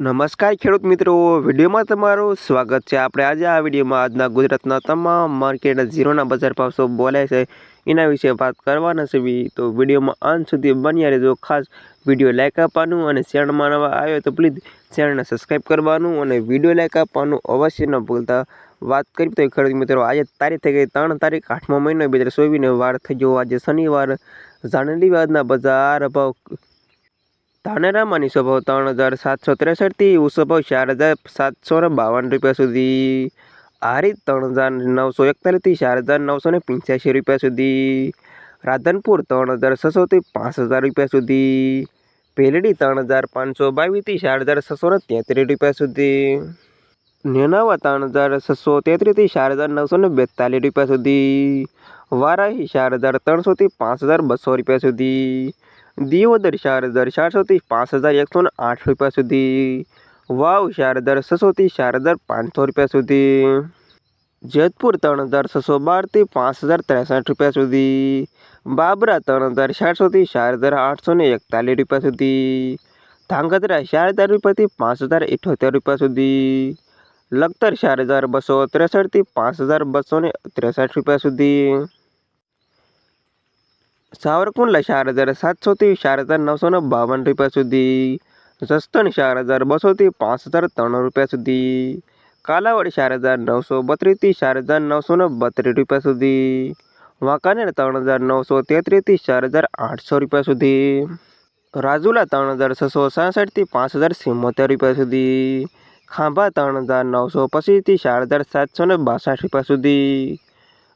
નમસ્કાર ખેડૂત મિત્રો, વિડીયોમાં તમારું સ્વાગત છે. આપણે આજે આ વિડીયોમાં આજના ગુજરાતના તમામ માર્કેટ ઝીરોના બજાર ભાવ શું બોલે છે એના વિશે વાત કરવાના છે. તો વિડીયોમાં અંત સુધી બન્યા રહેજો. ખાસ વીડિયો લાઈક આપવાનું અને ચેનલમાં નવા આવ્યો તો પ્લીઝ ચેનલને સબસ્ક્રાઈબ કરવાનું અને વીડિયો લાઈક આપવાનું અવશ્ય ન ભૂલતા. વાત કરી તો ખેડૂત મિત્રો, આજે તારીખ થઈ ગઈ ત્રણ તારીખ, આઠમો મહિનો, બે હજાર ચોવીસને વાર થઈ ગયો. આજે શનિવાર. જાણેલી બજાર ભાવ ધાનેરામાંની સ્વભાવ ત્રણ હજાર સાતસો ત્રેસઠથી ઉસ્વભાવ ચાર હજાર સાતસો ને બાવન રૂપિયા સુધી. આરી ત્રણ હજાર નવસો એકતાલીસથી ચાર હજાર નવસો ને પંચ્યાસી રૂપિયા સુધી. રાધનપુર ત્રણ હજાર છસોથી પાંચ હજાર રૂપિયા સુધી. પેલડી ત્રણ હજાર પાંચસો બાવીસથી ચાર હજાર છસો ને તેત્રીસ રૂપિયા સુધી. નેનાવા ત્રણ હજાર છસો તેત્રીસથી ચાર હજાર નવસો ને બેતાલીસ રૂપિયા સુધી. વારાહી ચાર હજાર ત્રણસોથી પાંચ હજાર બસો રૂપિયા સુધી. દિયોદર ચાર હજાર ચારસોથી પાંચ હજાર એકસો ને આઠ રૂપિયા સુધી. વાવ ચાર હજાર છસોથી ચાર હજાર પાંચસો રૂપિયા સુધી. જેતપુર ત્રણ હજાર છસો બારથી પાંચ હજાર ત્રેસઠ રૂપિયા સુધી. બાબરા ત્રણ હજાર ચારસોથી ચાર હજાર આઠસો ને એકતાલીસ રૂપિયા સુધી. ધાંગધ્રા ચાર હજાર રૂપિયાથી પાંચ હજાર ઇઠોતેર રૂપિયા સુધી. લખતર ચાર હજાર બસો ત્રેસઠથી પાંચ હજાર બસો ને ત્રેસઠ રૂપિયા સુધી. સાવરકુંડલા ચાર હજાર સાતસોથી ચાર હજાર નવસો ને બાવન રૂપિયા સુધી. જસદણ ચાર હજાર બસોથી પાંચ હજાર ત્રણ રૂપિયા સુધી. કાલાવડ ચાર હજાર નવસો બત્રીસથી ચાર હજાર નવસો ને બત્રીસ રૂપિયા સુધી. વાંકાનેર ત્રણ હજાર નવસો તેત્રીસથી ચાર હજાર આઠસો રૂપિયા સુધી. રાજુલા ત્રણ હજાર છસો સાસઠથી પાંચ હજાર સિત્તોતેર રૂપિયા સુધી. ખાંભા ત્રણ હજાર નવસો પચીસથી ચાર હજાર સાતસો ને બાસઠ રૂપિયા સુધી.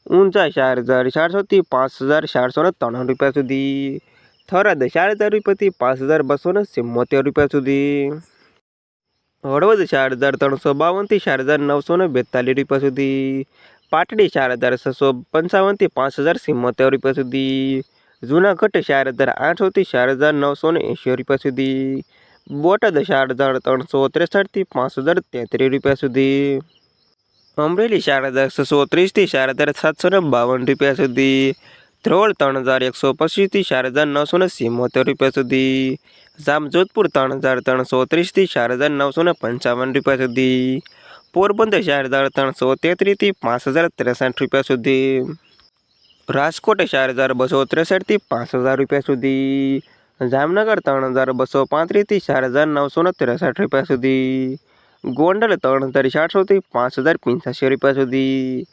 ઊંચા ચાર હજાર ચારસોથી પાંચ હજાર ચારસો ને ત્રણ રૂપિયા સુધી થરાદ ચાર હજાર રૂપિયાથી પાંચ હજાર બસો ને સિમ્મોતેર રૂપિયા સુધી હળવદ ચાર હજાર ત્રણસો બાવનથી ચાર હજાર નવસો ને બેતાલીસ રૂપિયા સુધી પાટડી ચાર હજાર છસો પંચાવનથી પાંચ હજાર સિમ્મોતેર રૂપિયા સુધી જૂનાગઢ ચાર હજાર આઠસોથી ચાર હજાર નવસો ને એંશી રૂપિયા સુધી બોટાદ ચાર હજાર ત્રણસો ત્રેસઠથી પાંચ હજાર તેત્રીસ રૂપિયા સુધી અમરેલી હજાર છસો ત્રીસથી ચાર હજાર સાતસો ને બાવન રૂપિયા સુધી. ધ્રોળ ત્રણ હજાર એકસો પચીસથી ચાર હજાર નવસો ને સિમોતેર રૂપિયા સુધી. જામજોધપુર ત્રણ હજાર ત્રણસો ત્રીસથી ચાર હજાર નવસો ને પંચાવન રૂપિયા સુધી. પોરબંદર ચાર હજાર ત્રણસો તેત્રીસથી પાંચ હજાર ત્રેસઠ રૂપિયા સુધી. રાજકોટ ચાર હજાર બસો ત્રેસઠથી પાંચ હજાર રૂપિયા સુધી. જામનગર ત્રણ હજાર બસો પાંત્રીસથી ચાર હજાર નવસો ને ત્રેસઠ રૂપિયા સુધી. ગોંડલ ત્રણ હજાર ચારસોથી પાંચ હજાર પંચ્યાસી રૂપિયા સુધી.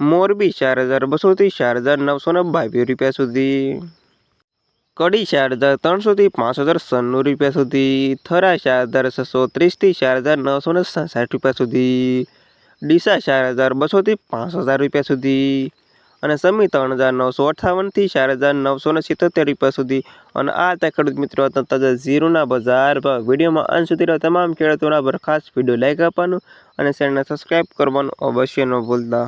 મોરબી ચાર હજાર બસોથી ચાર હજાર નવસો ને બાવીસ રૂપિયા સુધી. કડી ચાર હજાર ત્રણસોથી પાંચ હજાર સન્નું રૂપિયા સુધી. થરા ચાર હજાર છસો ત્રીસથી ચાર હજાર નવસો ને સાઠ રૂપિયા સુધી. ડીસા ચાર હજાર બસોથી પાંચ હજાર રૂપિયા સુધી. અને સમી ત્રણ હજાર નવસો અઠ્ઠાવનથી ચાર હજાર નવસો ને સિત્તોતેર રૂપિયા સુધી. અને આ હતા ખેડૂત મિત્રો તાજા ઝીરોના બજાર ભાવ. વિડીયોમાં અંત સુધી તમામ ખેડૂતોના પર ખાસ વીડિયો લાઈક આપવાનું અને ચેનલને સબસ્ક્રાઈબ કરવાનું અવશ્ય ન ભૂલતા.